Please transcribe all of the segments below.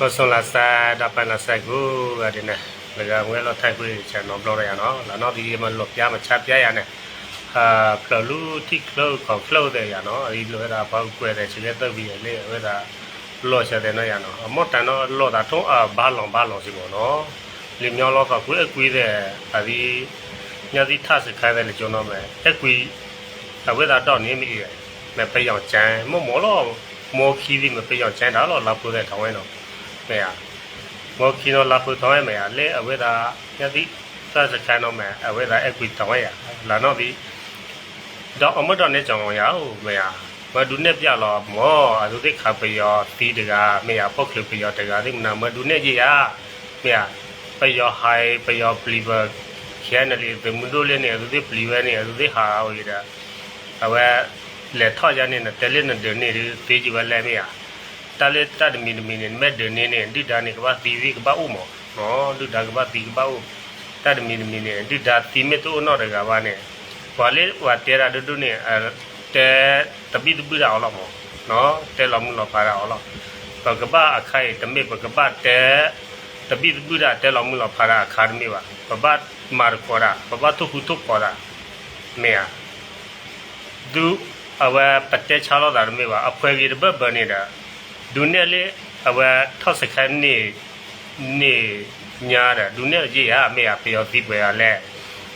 ก็ส่งละซาดาปันละซากูอะดินะแล้วก็เมื่อเราไทยคุยฉันน้องบล็อกเลยเนาะแล้วนอกที่มันหลบยามันชับยาอย่างเนี่ยอ่าคลลูที่คลของคลတဲ့ရနော်အဲဒီလိုရပါကွယ်တဲ့ချစ်တဲ့ပြီးရလေဝဲတာလော့ချက်တဲ့နော်ရနော်အမော့တန်တော့လော့တာထုံးအဘာလောင်ဘာလောင်စီပေါ့နော်လင်မြောင်းလောကကွယ်အကွေးတဲ့အဲဒီညစီထစခိုင်းတဲ့လေကျွန်တော်မယ်အကွေးအဝဲတာတော့နေမိရဲ့မပိတ်အောင်ကျန်မောမောလောမောခီးပြီးမပိတ်အောင်ကျန်တာတော့လာဖို့တဲ့ထောင်းဝဲတော့ မေရမော်ကီနိုလာဖူတောင်းရမယ်လေအဝေဒါယတိသတ်စကန်တော့မယ်အဝေဒါအကွီတောင်းရလာတော့ဒီတော့အမတော်နဲ့ကြောင်အောင်ရအောင်မေယာမဒုနဲ့ပြလောမောအဒုတိခပယောတီတကမေယာပုတ်ကလပယောတကဒီမနာမဒုနဲ့ကြီးရမေယာပယောဟိုင်ပယောပလီဗာခဲနလီဘမဒိုလည်းနေအဒုတိပလီဗာနေအဒုတိဟာဟိုရအဝဲလေထောက်ရနေတဲ့တယ်လင်းတဲ့နေတေးကြည့်ပါလဲမေယာ တလေတတ်မီမီနေမဲ့ဒနေနေဒီဒါနေကဘာတီဗီကဘာဥမောနော်ဒီဒါကဘာတီကဘာဥတတ်မီမီနေဒီဒါတီမေတိုနော်တကဘာနေဘာလေဝါတေရာဒဒုနေအဲတဲတပိတပိရာအောင်လို့မောနော်တဲလောမှုလောပါရာအောင်လို့ဘကဘာအခိုင်တမေဘကဘာတဲတပိတပိရာတဲလောမှုလောပါရာအခါဒမီပါဘဘမာရကောရာဘဘတုခုတုကောရာမေယာဒုအဝပတဲချလောဒါမေပါအဖွဲကြီးတပတ်ဘနေတာ ဒုနဲ့လေအဝထောက်စခန်းနေနေညာတာဒုနဲ့ကြည့်ရအမေအပြောပြီးပွဲရလဲ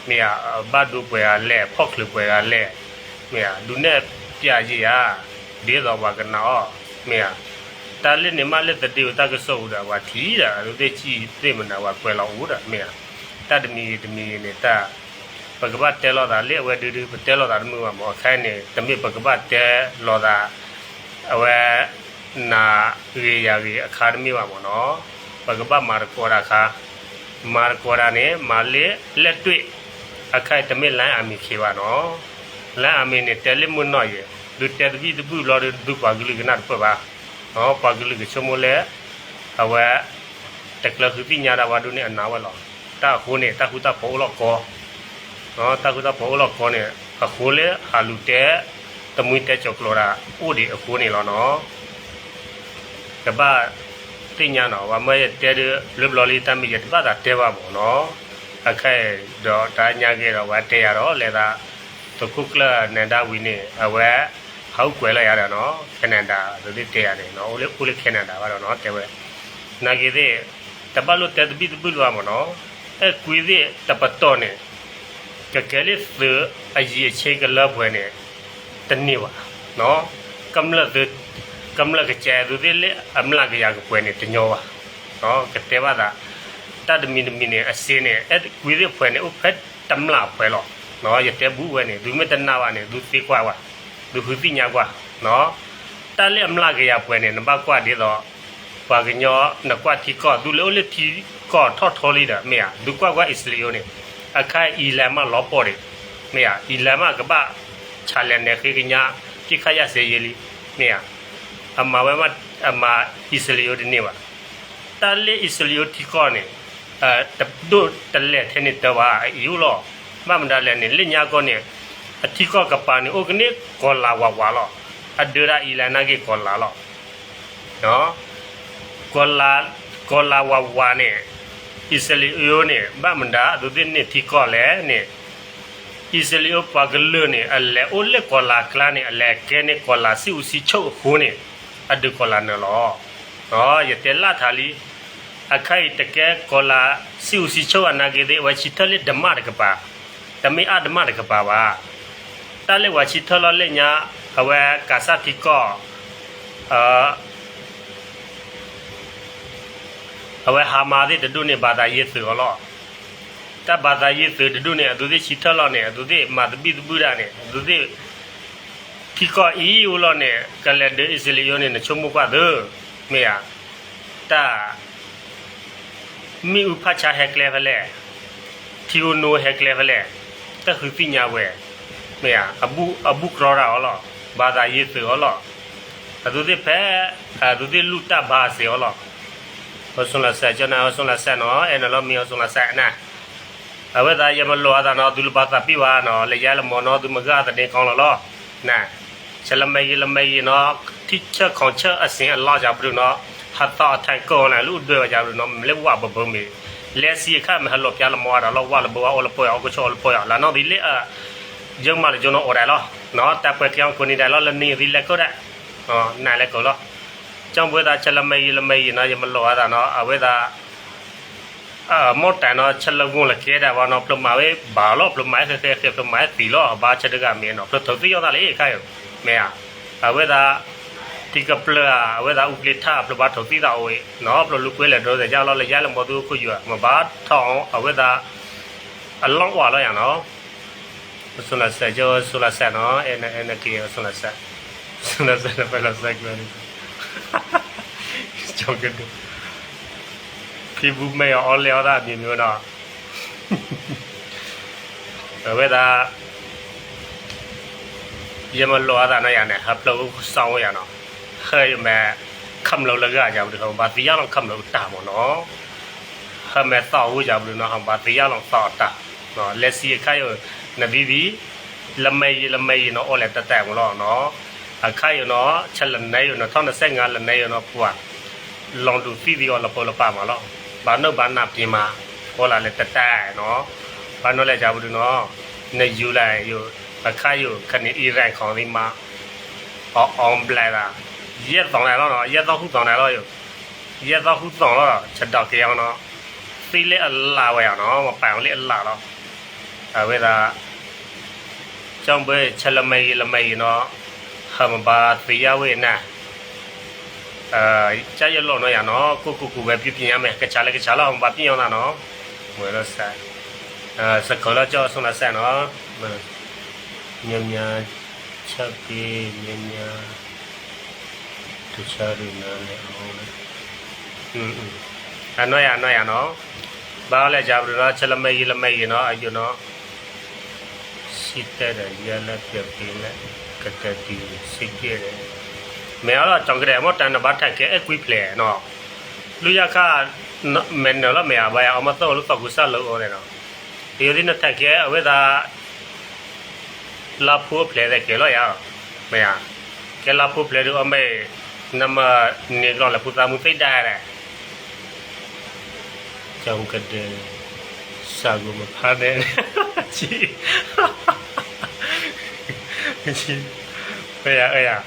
မေအဘတ်ဒုပွဲရလဲဖောက်လူပွဲရလဲမေအဒုနဲ့ပြကြည့်ရဒီတော့ဘာကနောမေအတားလေးနေမလက်တတေတကဆောတာဝါထီတာဒုတဲ့ကြည့်သိမနာဝါကွယ်လောင်ဦးတာမေအတတ်တမီတမီနေတာပကပတ်တဲလောတာလေဝဲဒူဒူတဲလောတာမျိုးမှာမောခိုင်းနေတမိပကပတ်တဲလောတာအဝဲ နာရေယာကြီးအခါဒမီပါဘောနော်ဘဂဗမာရကောရာခာမာရကောရာနဲ့မာလေလက်တွေ့အခိုက်တမစ်လန်အမီခေပါနော်လန်အမီနဲ့တယ်လီမွန်နော်ရေလူတက်တပိတပုလော်ဒုပါဂလိကနာပပါနော်ပါဂလိကချမလဲအဝဲတက်ကလခုပိညာရာဝဒုနဲ့အနာဝလောတာခုနဲ့တခုတာဘောလောကောနော်တခုတာဘောလောကောနဲ့အခုလေဟာလူတဲတမွေတဲချောကလောရာဥဒီအခုနေလောနော် ကပတင်ညာတော့ဝမရဲ့တဲလွတ်လော်လေးတမ်းမိရတပတ်တာတဲပါပေါ့နော်အခဲတော့ဒါညာခဲ့တော့ဝတဲရတော့လေသာတခုကလနန္ဒဝီနေအဝဲဟောက်ကွယ်လိုက်ရတာနော်ကနေဒါဒီတဲရတယ်နော်ဦးလေးဦးလေးကနေဒါပါတော့နော်တဲဝဲနာကြီးတဲ့တပတ်လို့တဲတပိတပိလို့ပါမနော်အဲကွေတဲ့တပတ်တော့နေကကလေးသအကြီးအချိန်ကလပွဲနေတနေ့ပါနော်ကမ္လတဲ့ ကမ္လကကျဲသူဒီလေအမလကရကပွဲနေတညောပါနော်ကတဲ့ပါတာတတ်မီနမီနေအစင်းနေအဲ့ကွေရပွဲနေဥဖက်တမလာပွဲလို့နော်ရတဲ့ဘူးဝဲနေသူမတနာပါနေသူသိကွာကွာသူဟူသိညာကွာနော်တလေအမလကရပွဲနေနဘကွာဒီတော့ပါကညောနကွာတီကောသူလေလေတီကောထော့ထော်လီတာမေယာဒုကွာကွာအစ္စလီယိုနေအခိုင်အီလမ်မလောပေါ်တယ်မေယာအီလမ်မကပချာလန်နေခေကညာကိခရဆေယလီမေယာ အမဝဲမအမအစ္စလီယိုဒီနေပါတလေအစ္စလီယိုတီကောနေအဲတဒုတလေထဲနေတဝါယူလောမမဒါလည်းနေလညာကောနေအတီကောကပါနေအိုကနေကောလာဝဝါလောအဒရာအီလာနာကေကောလာလောနော်ကောလာကောလာဝဝါနေအစ္စလီယိုနေမမဒါဒုတိနေတီကောလဲနေ Israel paglo ne alle ole kola kla ne alle ke ne kola si usi chou ho ne adu kola ne lo no ye te la thali akhai te ke kola si usi chou anage de wa chi thale dhamma de pa dhammi a dhamma de pa ba ta le wa chi thalo le nya awa ka sa ti ko a အဝဲဟာမာတဲ့တူနေဘာသာရေးဆိုတော့တဘာသာရေးဆိုတူနေအတူသေးချီထလောက်နေအတူသေးမာတပိတပူရနေအတူသေး ဒီကောအီယူလောနေကလက်ဒေအစ္စလီယိုနေချုံမကွာဒမေယာတာမီ ဥဖချာဟက်ကလေဖလေထီယိုနိုဟက်ကလေဖလေတခုပညာဝဲမေယာအဘူအဘူကရောရာဟောလောဘာသာရေးဆိုဟောလောအတူသေးဖဲအတူသေးလူတဘာစေဟောလောဟောဆွန်လာဆက်ကျွန်တော်ဟောဆွန်လာဆက်နော်အဲ့နော်မီဟောဆွန်လာဆက်နာအဝဲသားရမလောတာနော်သူလပါတာပြပါနော်လေရလမောနော်သူမကတဲ့ကောင်းလောနော်နာဆလမေလမေနော်တီထိချက်ခေါချက်အစင်အလားကြဘူးနော်ဟာတာထိုင်ကောလာလူတွေကြဘူးနော်မလဲဝဘဘမေလက်စီခမဟလောပြလမောရလောဝလဘောအလပေါ်အောကချောလပေါ်လာနော်ဒီလေအဂျုံမလဂျနောအော်ရလောနော်တပ်ပွဲပြောင်းကိုနေတယ်လောလနေဒီလက်ကောတဲ့နော်နားလက်ကောလောကျောင်းပွဲသားချက်လမေးလမေးနော်ရမလောရတာနော်အဝဲသားအာမော်တန်နော်ချက်လုံကုန်လခဲတာဘာနော်ပလမာဝဲဘာလောပလမိုင်းခဲခဲပလမိုင်းတီလောဘာချက်တကမင်းနော်ပလတော်တိရောတာလေခို င်မဲအဝဲသားတိကပလာဝဲတာဥပလိထပလဘတ်တော်တိတာဝေနော်ပလလူကွဲလေတော့ကြောက်လို့ရလမသူခုယူမဘာထောင်းအဝဲတာအလောင်းဝါလို့ရနော်ဆုလာဆက်ကျော်ဆုလာဆက်နော်အဲအဲနကီဆုလာဆက်ဆုလာဆက်ပဲလာဆက်ကြတယ်ကြောက်ကြတယ်ဒီဘူးမေအော်လေအော်တာမြေမျိုးတော့ဝဲတာ yama loa da na yana hap lo sao ya no he me kham lo la ga ja bu không ba ti ya lo kham lo ta mo no he me sao u ja bu no ham ba ti ya lo sao ta no le si kha yo na bi bi la mai la mai no o le ta ta mo lo no a kha yo no chal la nai yo no thon na sa nga la nai yo no pu a long du fi vi o la po la pa ma lo ba no ba na pi ma ko la le ta ta no ba no le ja bu no ne yu la yo ခါယူခနေအီရန်ခေါင်းဒီမှာအော်အောင်ပလာလာရက်တောင်လာတော့ရက်တော့ခုတောင်လာတော့ယူရက်တော့ခုတောင်တော့ချက်တော့ကြောင်တော့သိလေအလာဝဲအောင်တော့မပန်လေအလာတော့အဲဝဲတာကြောင့်ပဲချက်လမေလမေနော်ဟမဘာသိရဝဲနာအာကြာရလို့တော့ရနော်ကိုကိုကိုပဲပြပြရမယ်ကချာလေကချာလောက်ဘာပြင်းအောင်လားနော်ဝဲတော့ဆက်အဲစကောလာကြောဆုံးလာဆက်နော် ညံညာချက်ပြီးညံညာတခြားရနာလည်းအောင်လေอืมအနော်ရနော်ရနော်ဘာလဲကြဘူးနော်ချက်လမေးလမေးနော်အယူနော်စီတဲ့ရလက်ပြပြလဲကတတီစိတ်ကြဲတယ်မဲတော့ကြောင်ကြဲမတန်ဘာထိုက်ကဲအကွိဖလေနော်လူရခမန်နော်မဲဘာအမတော့လို့တော့ကုစားလို့အော်တယ်နော်ဒီရင်းနဲ့တက်ကအဝဲသာ လာဖို့ဖလေတဲ့ကဲလို့ရမဲကဲလာဖို့ဖလေတော့အမေနမနေလောလာပူတာမှုသိတဲ့ရဲကြောင်ကြဲစာကူမဖားတယ်ချီ Sí. Oye, oye.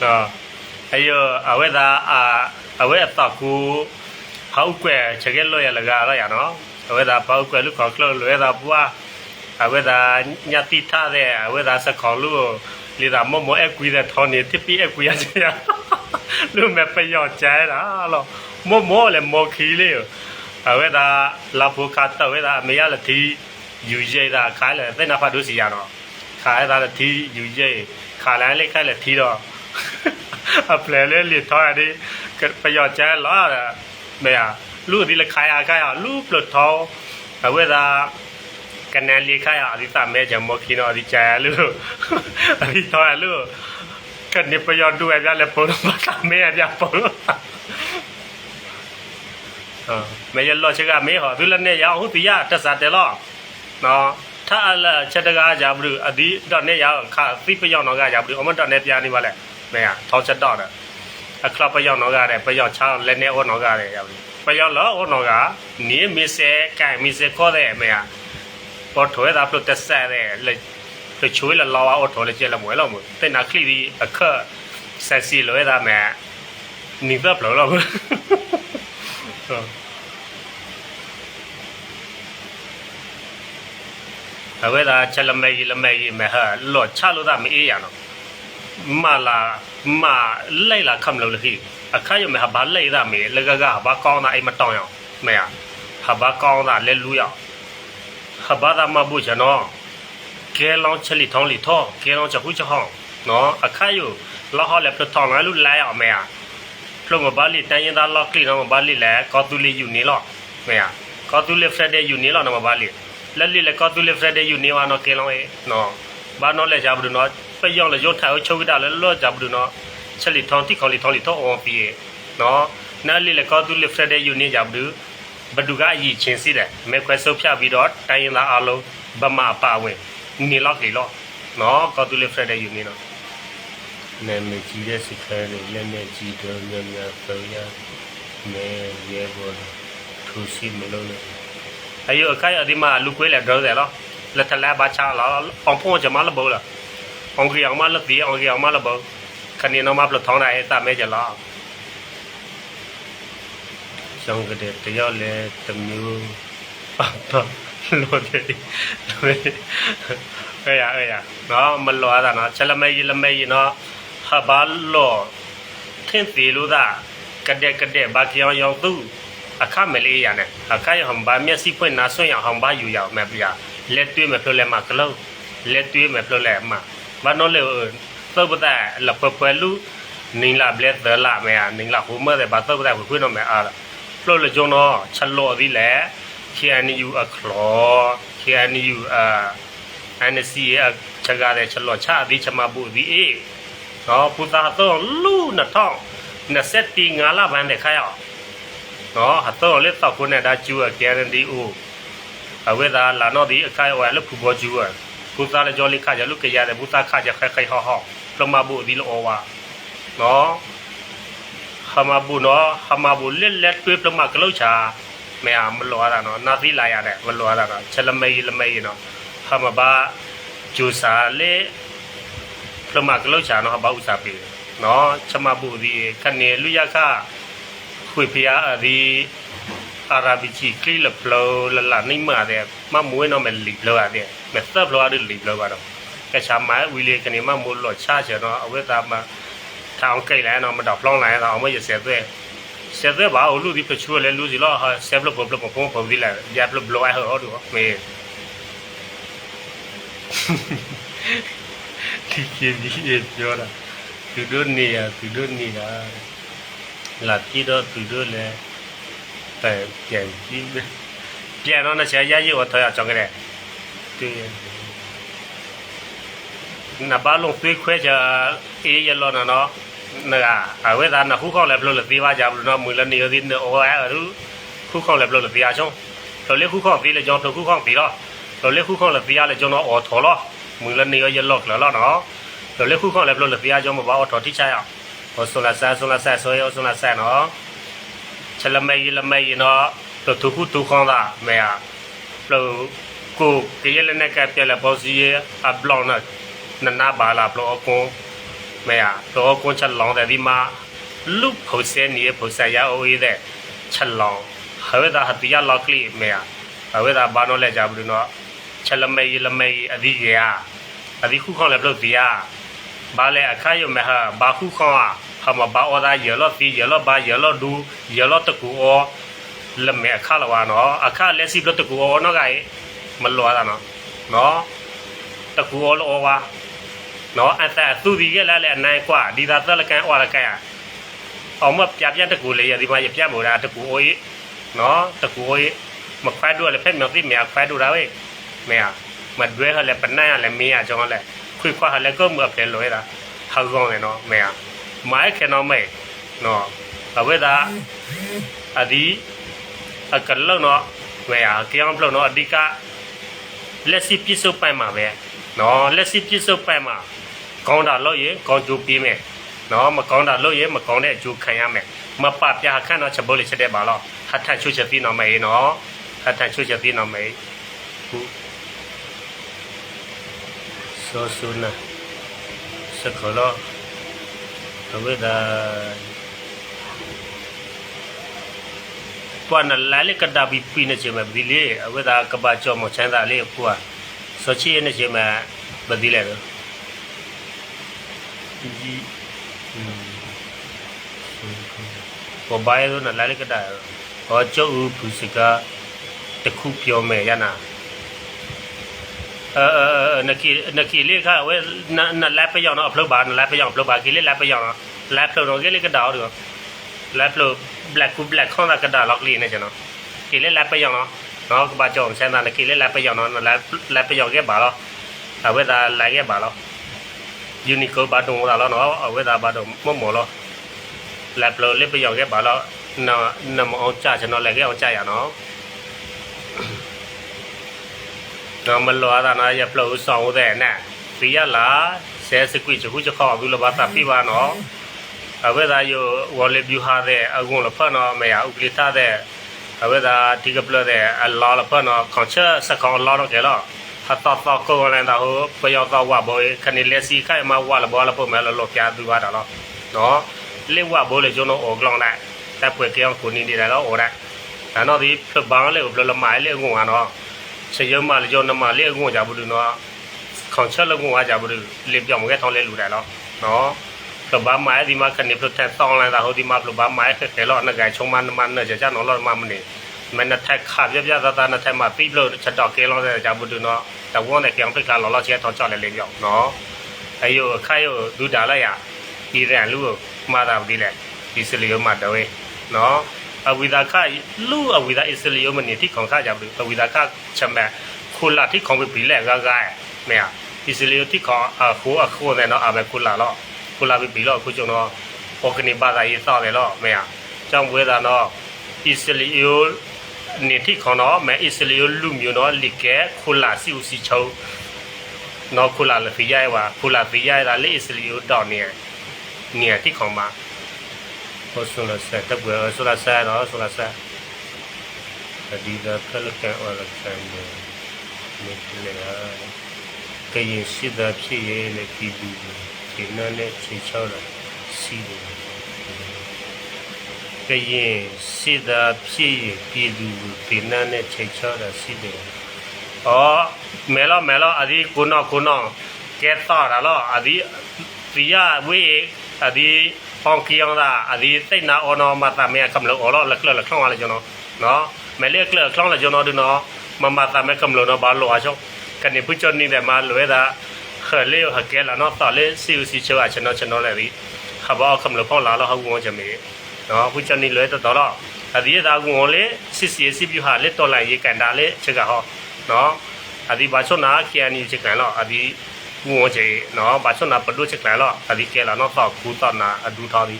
no. Ayo, awe da a awe ta ku hau kwe chege lo ya laga la ya no. Awe da pa kwe lu ko klo lo da bua. Awe da nya ti tha de awe da sa ko lu li da mo mo e kwi de thon ni ti pi e kwi ya ya. Lu me pe yo cha da lo. Mo mo le mo khi le. အဝဲဒါလာဖို့ကတဝဲဒါအမေရလက်တီယူရဲတာခါလဲသိနာဖတ်လို့စီရတော့ခါရတာလက်တီယူရဲခါလန်းလေးခါလက်တီတော့အပလဲလေးလီထော်ရဒီပယောကျဲလာမေယာ လူဒီလက်ခါရခါရလူပလထောအဝဲဒါကနေလေးခါရအဒီတမဲကြမောခီနော်အဒီကျဲလူအဒီထော်ရလူကနေပယောဒူရပြလဲပေါ်တော့မကမဲရပြပေါ်တော့မေရလောချက်ကမေဟောသူလည်းနဲ့ရအောင်ဟုတ်ဒီရတက်စားတယ်လို့နော်ထားအလချက်တကားကြဘူးအဒီတော့နဲ့ရခါသိပယောင်းတော့ကကြဘူးအမတော့နဲ့ပြာနေပါလေမေရထောက်ချက်တော့တယ်အခလပယောင်းတော့ကတဲ့ပယောင်းချလည်းနဲ့ဩတော့ကတဲ့ရဘူး ပယောင်းလောဩတော့ကနေမစ်စေကိုင်မစ်စေခေါ်တဲ့မေရပေါ်ထွေးတာပလို့တက်ဆက်တဲ့လေတချိုးလလောအော်ထော်လေကျဲလမွဲလို့မတဲ့နာခလီဒီအခဆက်စီလွဲတာမဲနိဗ္ဗာန်လို့အဝဲသာချက်လမဲကြီးလမဲကြီးမဲဟာလော့ချလို့တာမအေးရနော်မလာမလိုက်လာခမ်လို့လခိ အခါရမဲဟာဘာလိုက်တာမေလကကဘာကောင်းတာအိမ်မတောင်းရအောင်မဲဟာဘာကောင်းတာလဲလူရဟာဘာသာမဘူးချနော်ကဲလောင်းချက်လီထောင်းလီထောကဲလောင်းချက်ခုချက်ဟောင်းနော်အခါရလောဟောလဲပထောင်းလာလူလိုက်အောင်မဲဖလို့မဘာလီတန်ရင်သားလော့ကလီနော်မဘာလီလဲကောတူလီယူနေလောမဲကောတူလီဖရက်တဲ့ယူနေလောနော်မဘာလီလက်လေးလည်းကောတူလေးဖရက်တဲ့ယူနေဝါနော်ကဲလောင်းရဲ့နော်ဘာနော်လဲကြဘူးနော်ပယောင်းလေရုတ်ထိုင်ချုပ်ကြတယ်လော့ကြဘူးနော် ချက်လီထောင်းတိခေါလီထောင်းလီထောင်းအောင်ပြီးနော်နားလေးလည်းကောတူလေးဖရက်တဲ့ယူနေကြဘူးဘဒုကအကြီးချင်းစီတယ်မဲခွဲဆုပ်ဖြတ်ပြီးတော့တိုင်းရင်သားအလုံးဗမာအပါဝင်နေလောက်လေလောနော်ကောတူလေးဖရက်တဲ့ယူနေနော်နာမည်ကြီးတဲ့စခန်းလေးလက်နဲ့ကြီးတော့ညညပေါ်ရမဲရဲဘော်ထူစီမလို့လေအယောအခိုင်အဒီမှာလူကွေးလက်တော့တယ်လို့လက်ထလက်ဘာချလာအောင်ဖုန်းကြမလာဘောလားအောင်ကြီးအောင်မလက်တီအောင်ကြီးအောင်မလာဘော ခဏနော်မပလထောင်းတာအဲ့တာမဲကြလားရှောင်းကတဲ့တယောက်လဲတမျိုးတော့လို့တယ်အဲ့ရအဲ့ရနော်မလောတာနော်ချက်လမဲကြီးလမဲကြီးနော်ဟာဘာလောထင်းစီလို့သာကတဲ့ကတဲ့ဘာကြောင်ရောက်သူအခမလေးရနဲ့အခါရဟံဘာမျက်စိဖွင့်နာဆွင့်ရဟံဘာယူရမယ်ပြလက်တွေးမဖလို့လဲမကလုံးလက်တွေးမဖလို့လဲမဘာနော်လေ သုတ်ပတဲ့လပပလူနင်းလာဘလက်သလာမဲနင်းလာဟိုမဲတဲ့ဘာသုတ်ပတဲ့ခွေးနော်မဲအားဖလို့လေကျုံတော့ချက်လော်သေးလဲ KNU အကလော KNU အာ NC အချက်ကားတဲ့ချက်လော်ချအသေးချမဘူးဒီအေးနော်ပူတာတော့လူ2000 27ငါလာဘန်တဲ့ခါရောက်နော်ဟတော့လက်တော့ခုနဲ့ဒါကျူအ guarantee ဦးအဝေဒါလာနော်ဒီအခိုင်ဝဲလို့ဖူဘောကျူအ ပူတာလေကြောလိခါကြလို့ကြရတယ်ပူတာခါကြခိုင်ခိုင်ဟောဟောပလမဘူးဒီလောဝါနော်ဟမဘူးနော်ဟမဘူးလက်လက်တွေးပလမကလောက်ချာမဲအမလောရတာနော်နာသီလာရတယ်မလောရတာနော်ချက်လမေးလမေးနော်ဟမဘာကျူစာလေပလမကလောက်ချာနော်ဘာဥစားပြီနော်ချမဘူးဒီခနေလူရခခွေဖျားအဒီအာရဘီချီကလီလဖလိုလလာနေမှာတဲ့မမွေးနော်မလီဖလိုရတဲ့မသပ်ဖလိုရလီဖလိုပါတော့ ကချာမိုင်ဝီလေကနေမမိုးလောချချတော့အဝဲသားမထောင်ကိတ်လဲတော့မတော့ဖလောင်းလိုက်တော့အမရစဲတဲ့စဲတဲ့ဘာလို့ဒီပချူလဲလူစီလောဟာဆဲဘလဘလပပုံပုံဒီလာရဘလဘလောဟောတော့မေဒီကြီးဒီပြောတာသူတို့နေရသူတို့နေတာလာပြီးတော့သူတို့လည်းแต่ပြန်ပြီးပြန်တော့နဲ့ဆ တဲ့တွေ့နဘာလုံးသွေးခွဲကြအေးရလောနော်နာအဝဲသားနခုခေါလည်းဘလို့လေသေးပါကြဘလို့နော်မူလနေရသည်နော်အော်အဲ့ရခုခေါလည်းဘလို့လေသေးအောင်တော့လေခုခေါသေးလေကြောင်းတော့ခုခေါသေးတော့တော့လေခုခေါလည်းသေးရလေကြောင်းတော့အော်ထော်လို့မူလနေရရလောလောနော်တော့လေခုခေါလည်းဘလို့လေသေးရကြောင်းမပါအော်ထော်တိချရအောင်ဟောဆိုလာဆာဆိုလာဆာဆိုရောဆိုလာဆာနော်ချလမေးလမေးနော်တော့သူခုသူခေါတာမဲอ่ะလို့ ကိုကရလနဲ့ကပြလာပေါ်စီအဘလောင်းနနာဘာလာဘလောအကွန်မဲရတော့ကွန်ချက်လောင်းတဲ့ဒီမှာလူဖို့စဲနေဖို့စရာအိုးရတဲ့ချက်လောင်းဟဝဲတာဟတိယလောက်ကလိမဲရဟဝဲတာဘာနော်လဲကြဘူးနော်ချက်လမဲရလမဲအဒီရအဒီခုခေါလဲဘလို့ဒီရဘာလဲအခါယမဟာဘာခုခေါဟမဘာအော်ဒါရလောဖီရလောဘာရလောဒူရလောတကူအော်လမဲအခါလဝါနော်အခါလက်စီဘလို့တကူအော်နော်ကဲ မလောတာနော်နော်တကူအောလောဝါနော်အသက်သူဒီကလည်းလည်းအနိုင်กว่าဒီသာသက်လကန်အော်လကန်ရအောင်မပြပြတကူလေရဒီမှာရပြမို့တာတကူအိုးနော်တကူအိုးမခွဲတော့လည်းဖက်မြောက်သိမြခွဲတော့တာဝေးမေယမဒွဲဟလည်းပနန်းရလည်းမေးရကြောင်းလည်းခွေခွားလည်းကောမဖလဲလွဲတာဟောက်ကောင်းလေနော်မေယမိုက်ခဲနော်မေနော်အဝဲတာအဒီအကလောနော်ဝဲအကြောင်းပလို့နော်အဒီက လက်စီပြစ်စုပ်ပိုင်မှာပဲနော်လက်စီပြစ်စုပ်ပိုင်မှာကောင်းတာလို့ရင်ကောင်းကျိုးပေးမယ်နော်မကောင်းတာလို့ရင်မကောင်းတဲ့အကျိုးခံရမယ်မပပြခန့်တော့ချက်ဖို့လေးချက်တဲ့ပါလို့ဟတ်ထချွချက်ပြီးနော်မေနော်ဟတ်ထချွချက်ပြီးနော်မေခုဆိုဆုနာစကလောတဝေဒာ ကွာနလာလေကတာဘီဖိနေချေမဘီလေအဝဒါကဘာချောမချန်တာလေကွာစောချီနေချေမဘဒီလေတော့ဒီဘဘိုင်းတော့နလာလေကတာဟောကျုပ်ဘူစကာတခုပြောမယ်ရနာအဲနကီနကီလေးခါဝဲနနလက်ပယောင်တော့အဖလုတ်ပါနလက်ပယောင်အဖလုတ်ပါကီလေးလက်ပယောင်တော့လက်ဖလုတ်တော့ကီလေးကတာတော့ လက်လို့ black ကူ black ခေါင်းကဒါလောက်လီနေကျွန်တော်ကေလေးလက်ပယောင်နော်နော်ကဘာကြောင့်ဆန်တာနေကေလေးလက်ပယောင်နော်လက်လက်ပယောင်ကဘာလို့အဝဲတာလိုက်ကဘာလို့ unico ဘာတုံးလာလို့နော်အဝဲတာဘာတုံးမမော်လို့လက်လို့လက်ပယောင်ကဘာလို့နော်နမအောင်ချကျွန်တော်လက်ကအောင်ချရနော်တော့မလောတာနာရပလို့ဆောင်းတဲ့နဲ့ပြရလားဆဲစကွိချခုချခေါ်ဘူးလို့ဘာသာပြပါနော် အဝဲသာယောဝလေဗျူဟာတဲ့အကုန်းလဖတ်နော်မေယဥပလိတာတဲ့အဝဲသာဒီကပလတဲ့အလောလဖတ်နော်ခေါချစကောလောတော့ကဲလောဟတ်တော့တော့ကိုလည်းတော့ပယောတော့ဝဘောခဏလက်စီခိုင်မဝလဘောလဖို့မဲလောလောပြသူပါတော့နော်လေဝဘောလေကျွန်တော်အော်ကလောင်းလိုက်တပ်ပွဲကြောင်ကိုနေနေတယ်တော့အော်တဲ့ဒါတော့ဒီဖဘန်းလေဘလလမိုင်လေအကုန်းကတော့စရုံမလေကျွန်တော်နမလေအကုန်းကြဘူးလို့နော်ခေါင်ချက်လုံးကကြဘူးလေပြောင်းမကထောင်းလဲလူတယ်နော်နော် પ્રભા માયા દિમાગ કરીને પ્રોત્સાહિત ઓનલાઈન રાહો દિમાગ પ્રભા માયા ખેલો અને ગાય છો માન માન ને જજા નો લોર મામ ને મેં નથાય ખાબ જબ જાતા તા નથાય માં પી લો છટા કેલો ને જાબુ દુ નો તા વોન ને કેમ પીકા લોલા છે તો ચાલે લે જાવ નો અયો ખાયો દુ ડાલા યા ઈ રે લુ મારા દી લે ઈ સે લ્યો માં દવે નો อวิดาค่าลู่อวิดาอิสราเอลมันเนี่ยที่ของข้าจากอวิดาค่าชมแบคุณละที่ของเป็นปีแรกก็ได้เนี่ยอิสราเอลที่ขออาคูอาคูเนี่ยเนาะอาแบบคุณละเนาะ ခုလာပြီးပြီတော့ခုကျွန်တော်ဟောကနေပါကရေးစောက်တယ်တော့မေအကြောင်းပွဲတာတော့အစ္စလီယိုနေတိခေါ်တော့မဲအစ္စလီယိုလူမျိုးတော့လိကဲခုလာစီဦးစီချုံနော်ခုလာလဖီရဲဝါခုလာဖီရဲတာလေအစ္စလီယိုတော့နေနေတိခေါ်မှာဟောဆိုလဆက်တပ်ပွဲဆိုလဆက်တော့ဆိုလဆက်ဒီဒါကလကဲအော်လက်ဆန်နေတယ်ကရင်ရှိတာဖြစ်ရဲ့လေဒီလူ ဒီနော်နဲ့ခြေချောက်တာစီးတယ်ကရင်စစ်သာဖြစ်ရပြည်သူဒီနော်နဲ့ခြေချောက်တာစီးတယ်အော်မဲလောမဲလောအဒီကုနောကုနောကဲတာရလောအဒီပြရဝေးအဒီဖောင်ကီယောင်းတာအဒီစိတ်နာအော်နော်မတာမဲကမလို့အော်လောလက်လက်ခေါင်းလာကျွန်တော်နော်မဲလက်လက်ခေါင်းလာကျွန်တော်တို့နော်မမတာမဲကမလို့နော်ဘာလို့အချောကနေပူချွန်နေတဲ့မှာလွဲတာ ခလေဟကဲလာနော်တော်လေစီစီချောကျွန်တော်ကျွန်တော်လည်းပြီခဘောခမလို့ပေါ့လာတော့ဟုတ်ဝင်ကြမေနော်ခုချန်နေလွဲတော့တော့အဒီဒါကူလေစီစီစီပြဟာလေတော်လိုက်ရေကန်တာလေချက်ကဟောနော်အဒီဘာချွန်နာကျန်နေချက်ကန်တော့အဒီကူဝချေနော်ဘာချွန်နာပဒုချက်ကန်တော့အဒီကဲလာနော်တော့ကူတော့နာအဒူတော်ဒီ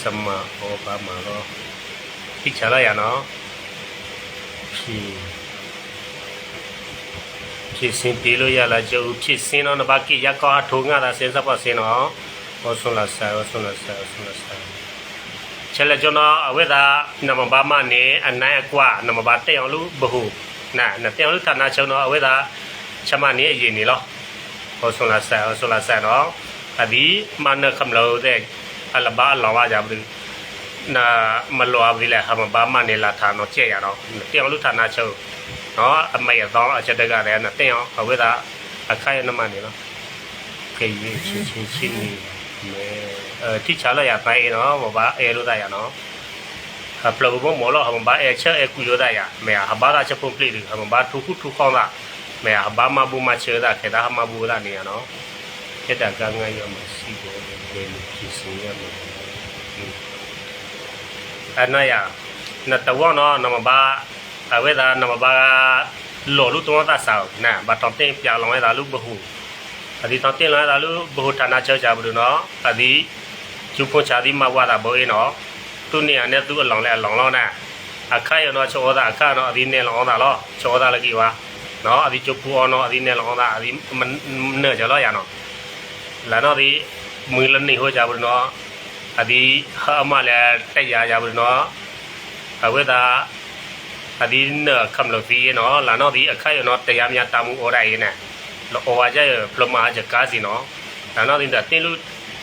စမဟောပါမှာတော့ထိချလာရနော်ဖြီ ဖြစ်စင်ပြေလို့ရလာကြုံဖြစ်စင်တော့နဘာကိရကောထိုးငါတာစင်စပ်ပါစင်တော့ဟောဆွန်လာဆာဟောဆွန်လာဆာဟောဆွန်လာဆာချက်လက်ကျွန်တော်အဝိဒါနမဘာမနေအနိုင်အကွာနမဘာတဲ့အောင်လို့ဘဟုနာနတဲ့အောင်လို့ဌာနချုံတော့အဝိဒါချမနေအရင်နေလောဟောဆွန်လာဆာဟောဆွန်လာဆာတော့အဒီမနခမလို့တဲ့အလဘာလောဝါကြဘူးနာမလောအဗီလေဟမဘာမနေလာဌာနကျဲရတော့တဲ့အောင်လို့ဌာနချုံ နော်အမေသောအချက်တကလည်းနဲ့တင်အောင်အဝိဒါအခါရနမနေနော်ခေးချင်းချင်းချင်းနေမဲအဲတိချလာရတိုင်းနော်ဘာအဲလို့တာရနော်အပလောဘမောလောဟမဘာအဲချက်အဲကူလို့တာရမဲဟဘာကချက်ပုံပလိဟမဘာထုခုထုခေါလာမဲဟဘာမဘူမချေတာခေတာဟမဘူလာနေရနော်ခေတာကငါရမရှိတယ်ဒီလိုဖြစ်စီရမယ်အနာယနတဝနော်နမဘာ အဝေဒာနမဘာလောလူတောတာဆောက်နာဘာတောတင်ပြလောင်းရတာလူဘဟုအဒီတောတင်လာတာလူဘဟုဌာနချောကြဘူးနော်အဒီကျုပ်ဖို့ချာဒီမဝတာဘောအေနော်သူနေရနဲ့သူအလောင်းလဲအလောင်းလောင်းနာအခါရနော်ချောတာအခါနော်အဒီနဲ့လောင်းတာလောချောတာလကီဝါနော်အဒီကျုပ်ဖို့နော်အဒီနဲ့လောင်းတာအဒီမနဲ့ကြလောရနော်လာနော်ဒီမွေးလနေဟောကြဘူးနော်အဒီဟာမလည်းတက်ရကြဘူးနော်အဝေဒာ အဒီနခမလို့ဖီနော်လာနော်ဒီအခါရနော်တရားများတာမှုဩရရေးနဲ့လောဩဝါကြရပလမာကြကားစီနော်လာနော်ဒီတင်လူ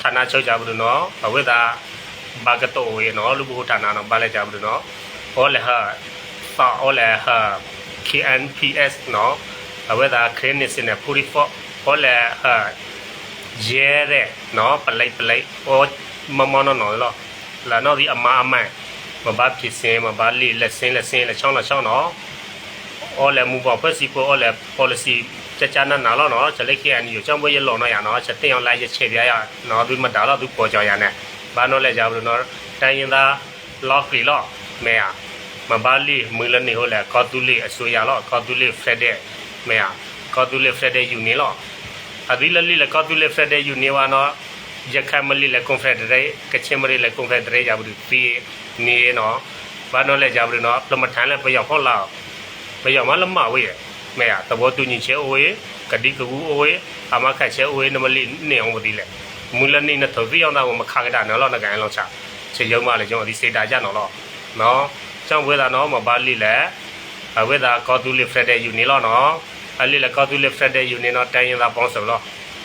ဌာနချုပ်ကြဘူးနော်အဝိဒါဘာကတိုဝေနော်လူဘုဌာနနော်ဘာလဲကြဘူးနော်ဩလေဟာပါဩလေဟာ KNPS နော်အဝိဒါခရင်းနေစင်နဲ့ပူရီဖောဩလေဟာရဲတဲ့နော်ပလိုက်ပလိုက်ဩမမနော်နော်လောလာနော်ဒီအမအမိုင် မဘာဖြစ်စင်မဘာလီလက်စင်လက်စင်လက်ချောင်းလက်ချောင်းနော်အော်လေမူပါဖက်စီပေါ်အော်လေ policy ကြ ကြနာနာလောနော်ချက်လက်ခေအနီကိုကျောင်းပွဲရလောနော်ရနော်ချက်တင်အောင်လိုက်ရချေပြရနော်သူမတာတော့သူပေါ်ကြောင်ရနဲ့ဘာနော်လဲကြဘူးနော်တိုင်းရင်သားလော့ကလီလော့မဲရမဘာလီမူလနေဟိုလေကောတူလီအဆူရလော့ကောတူလီဖရက်တဲ့မဲရကောတူလီဖရက်တဲ့ယူနေလော့အဒီလလီလေကောတူလီဖရက်တဲ့ယူနေဝါနော်ရခိုင်မလီလေကွန်ဖရက်တဲ့ကချင်မလီလေကွန်ဖရက်တဲ့ရဘူးပြီးနေနော်ဘာနော်လဲကြဘူးနော်ပလမထန်လဲပယောက်ဟောလာပယောက်မလမဝေးရမဲရသဘောတူညီချက်အိုးကတိကကူအိုးအမခတ်ချက်အိုးနမလေးနေအောင်မသိလဲမူလနေနထောသိအောင်တော့မခါကြတာနော်လောနကန်လောချချေယုံမလေကျွန်တော်ဒီစေတာကြနော်လောနော်ကျောင်းဝေးတာနော်မပါလိလဲအဝေးတာကောတူလီဖရက်တဲ့ယူနေလောနော်အလိလဲကောတူလီဖရက်တဲ့ယူနေနော်တိုင်းရင်သာပေါင်းစုံလော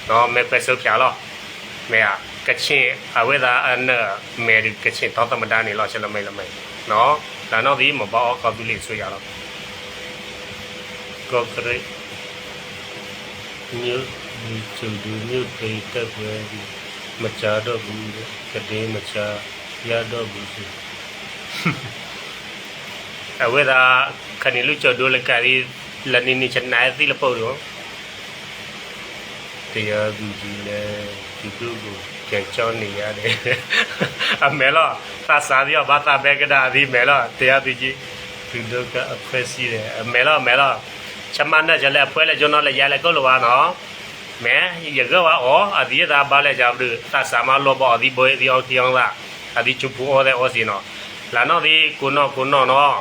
နော်မဲပဲဆုပ်ဖြာလော မဲရကချင်းအဝေးတာအနမဲဒီကချင်းတော့တမတန်းနေလောချက်လမိတ်လမိတ်နော်ဒါတော့ဒီမပေါ့ကောတူလီဆွေရလောကော့ကရိတ်မြို့ဒီကျူဒူမြို့တိတ်တက်ပွဲဒီမချတော့ဘူးတဲ့ကတိမချရတော့ဘူးစီအဝေဒါခဏလူချဒိုလကရီလနီနီချနာသီလပေါ်တော့ တရားသူကြီးလဲဒီလိုကိုကြံချောင်းနေရတယ်အမေလားသာစားရဘာသာဘက်ကဒါဒီမေလားတရားသူကြီးသူတို့ကအဖက်စီတယ်အမေလားမေလားချမနဲ့ကြလဲဖွဲလဲကျွန်တော်လဲရလဲကုတ်လောပါနော်မဲရကဝအောအဒီဒါဘာလဲကြဘူးသဆာမလောဘောဒီဘွေဒီအောင်တီအောင်လားအဒီချူပူအောတဲ့အောစီနော်လာနော်ဒီကုနောကုနောနော်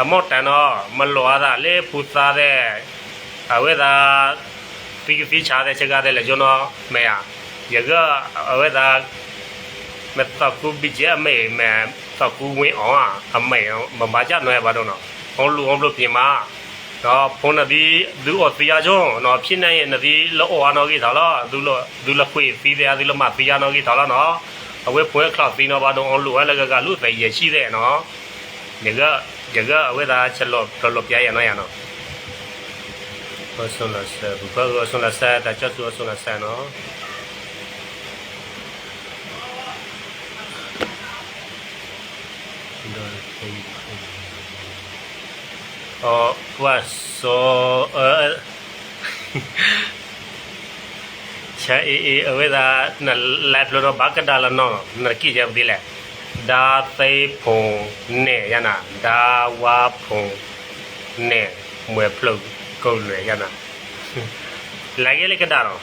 အမော့တန်နော်မလောတာလေပူသားတဲ့အဝေသာ ပီကဖီချာတဲ့ချက်ကားတဲ့လဲကျွန်တော်မဲရရကအဝေသာမတကူဘီဂျအမေမဲတကူဝင်းအောင်အမေမမကြနွယ်ပါတော့နော်ဟောလူဟောလူပြင်မာတော့ဖုန်းနဒီဒူအတီယာဂျွန်နော်ဖြစ်နေရဲ့နဒီလောအောနော်ကြီးထားလားဒူလောဒူလခွေသီးတဲ့ဒီလမသီယာနော်ကြီးထားလားနော်အဝဲဖွဲခလောက်သီနော်ဘာတော့အောင်လူအလကကလူပဲရရှိတဲ့နော်ဒီကဒီကအဝဲသားချက်လို့ဘလို့ပြရရနော်ရနော် ဟောဆုံးလာဆာဘူဘာဆုံးလာဆာတာချက်ဆိုဆုံးလာဆာနော်ဒါပုံ Oh, was so uh ချာအေအေအဝေဒါနလက်လို့ဘာကဒါလနော်နကိကြပြီလေဒါသိဖုံနဲ့ရနာဒါဝါဖုံနဲ့မွေ ဖလုတ်ကုတ်လေရနာလိုက်ရလေကဒါတော့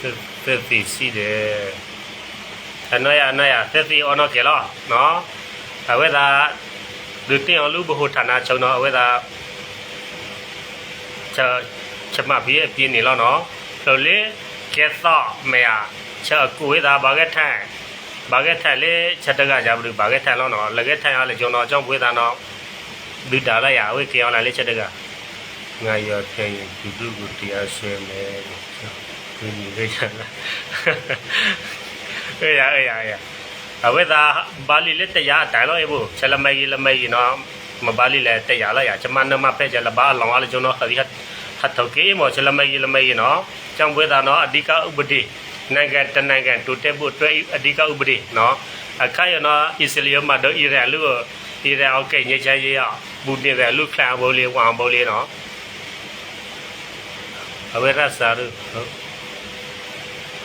သက်သက်စီတယ်အနရအနရသက်စီအော်နော်ကေလောနော်အဝေဒါဒုတင်အလူဘဟုဌာနချုံနော်အဝေဒါချချမပြည့်ပြင်းနေလောနော်လို့လေကဲသောမေယာချကိုဝေဒါဘာကထိုင် ဘာကထိုင်လေချက်တကကြဘူးဘာကထိုင်လောနော်လကထိုင်ရလေကျွန်တော်အကြောင်းဝေဒါနော်ဒုတာလာရဝေကေအောင်လာလေချက်တကငါရတဲ့ဒီလူကိုတရားဆွေးမယ်ဒီနေ့လေချလာအေးရအေးရအေးရအဝိဒါဘာလီလက်တရားတိုင်လို့အေးဘူးချက်လမဲကြီးလမဲကြီးနော်မဘာလီလက်တရားလာရချမနမဖဲချက်လဘာလောင်အားလေကျွန်တော်ခရီးဟတ်ဟတ်တော့ကေမောချက်လမဲကြီးလမဲကြီးနော်ကျောင်းဝိဒါနော်အဓိကဥပဒေ နိုင်ငံတနိုင်ငံတိုးတက်ဖို့အတွက်အဓိကဥပဒေနော်အခါရနော်အစ္စလီယမတော့အီရန်လူကိုအီရန်အောက်ကညချရရဘူနေတယ်လူခံဖို့လေးဝမ်ဖို့လေးနော်အဝေရစာရု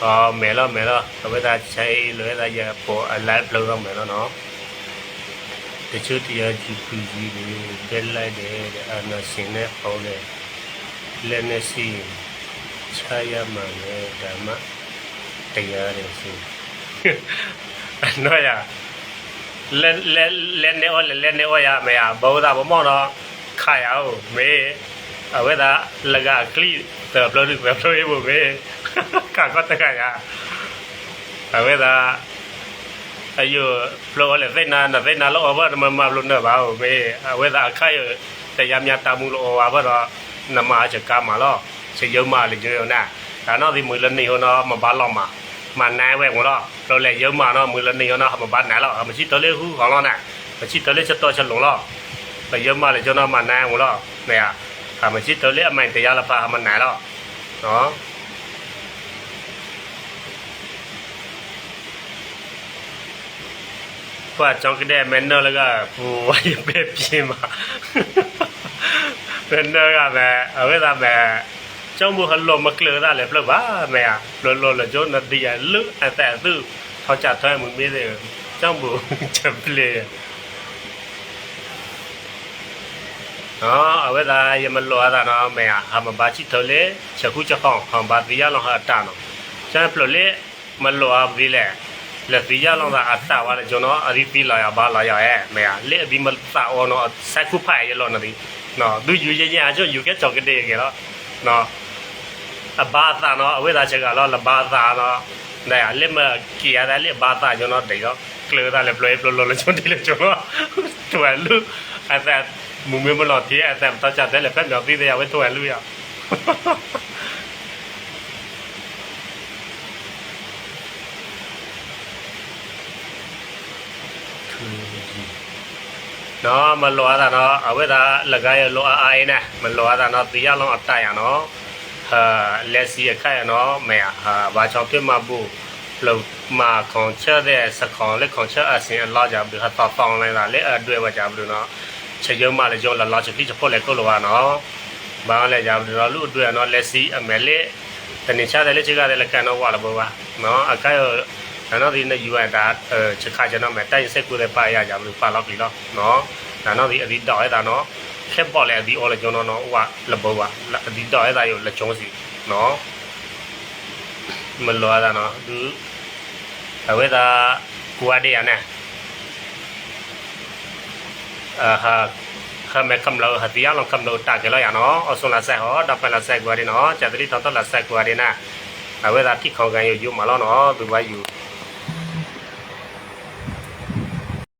အာမဲလာမဲလာအဝေရချိုင်လွဲလာရပေါ်အလိုက်လောက်တော့မဲလာနော်တချို့တရားကြီးကူကြီးတွေဘယ်လိုက်တယ်အာနာရှင်နဲ့ဟောတယ်လက်နဲ့စီခြားရမှာလေဓမ္မ တရားတွေစီအနော်ရလဲလဲလဲနေအော်လဲနေအော်ရမယ်ဘောဒါဘောမောတော့ခါရအောင်မေအဝေဒါလကကလီတဘလို့ဘလို့ရဖို့မေကာကတကရအဝေဒါအယိုဖလိုလေသိနာနသိနာလောဘာမမဘလို့နေပါဦးမေအဝေဒါခိုင်တရားမြတ်တမှုလောဘာတော့နမအချကမှာလောချေယုံမလေကျော်နာဒါတော့ဒီမွေလနေဟောနော်မဘာလောက်မှာ มันนายแวงของเราเราเลยเยอะมาเนาะมือละนี่เนาะมาบ้านไหนเราเอามาชิดตัวเลือกคู่ของเราน่ะมาชิดตัวเลืกชะดตัวฉันหลงเราเราเยอะมาเลยเจ้าเนาะมันนายของเราเนี่ยเอามาชิดตัวเลือกม่แต่ยาละฟ้ามันไหนเราเนาะว่าจองกันได้แมนเนอร์แล้วก็ผู้ว่าเบบพีมาแมนเนอร์ก็แบบเอาไว้ทำแบบ ต่ตื้อเขาจัดท้ายมึงไม่ได้เจ้ามือจะเปลี่ยนอ๋อเอาไว้ได้ยังมันรัวได้เนาะแม่ทำมาบาชิเทเลเชื่อคู่เจ้าของของบาติยาลองหาตาเนาะใช่เปล่าเลยมันรัวดีแหละ လက်ဒီရလောင်းတာအတာဝါလေကျွန်တော်အရီပီလာရပါလာရရဲ့မေလေဒီမတာအောနော်ဆက်ခုဖိုင်ရလောနော်ဒီနော်သူယူရရင်အချို့ယူကကြောက်ကတဲ့ကေတော့နော် အဘာသာနော်အဝိဒါချက်ကတော့လဘာသာနော်ဒါလက်မကီရတဲ့လက်ဘာသာကျွန်တော်တေတော့ကလဒါလက်ပလေပလိုလိုကျွန်တော်ဒီလေကျွန်တော်တွယ်လူအသက်မူမမလို့တည်းအသက်တော့ကြတဲ့လက်ဖက်တော့ပြီးတယ်ဝဲတွယ်လူရနော်မလောတာနော်အဝိဒါလကရလောအာအိနေမလောတာနော်တီရလုံးအတရနော် ဟာလက်စီအခက်ရနော်မေဟာဘာချောင်းပြမဘူးလောက်မာခွန်ချတဲ့စခွန်လက်ခွန်ချအစင်အလာကြဘူးဟာတောင်းတောင်းလိုက်တာလက်အတွေ့ဝကြဘူးနော်ချက်ရုံးမလည်းကြောလာလာချက်ပြီးချက်ဖို့လည်းကိုလိုပါနော်ဘာလဲကြဘူးနော်လူအတွေ့နော်လက်စီအမဲလက်တနေချတဲ့လက်ချက်ကလည်းကန်တော့ဝါလဘောပါနော်အကဲဒါတော့ဒီနေ့ယူရတာအဲချက်ခါကျွန်တော်မဲ့တိုက်စက်ကိုလည်းပါရကြဘူးပါတော့ပြီနော်နော်ဒါတော့ဒီအဒီတော့ရတာနော် ခက်ပေါ်လေအဒီအော်လေကျွန်တော်နော်ဟိုကလဘောပါအဒီတော့ရတာရောလက်ချုံးစီနော်မလောတာနော်သူအဝဲတာကွာတဲ့ရနဲ့အာဟာခမဲကမလို့ဟာတရားလုံးကမလို့တာကြလို့ရနော်အဆွန်လာဆက်ဟောတော့ပလာဆက်ကွာဒီနော်ဂျာတိတော့တော့လာဆက်ကွာဒီနာအဝဲတာတိခေါကန်ယူယူမလို့နော်သူကယူ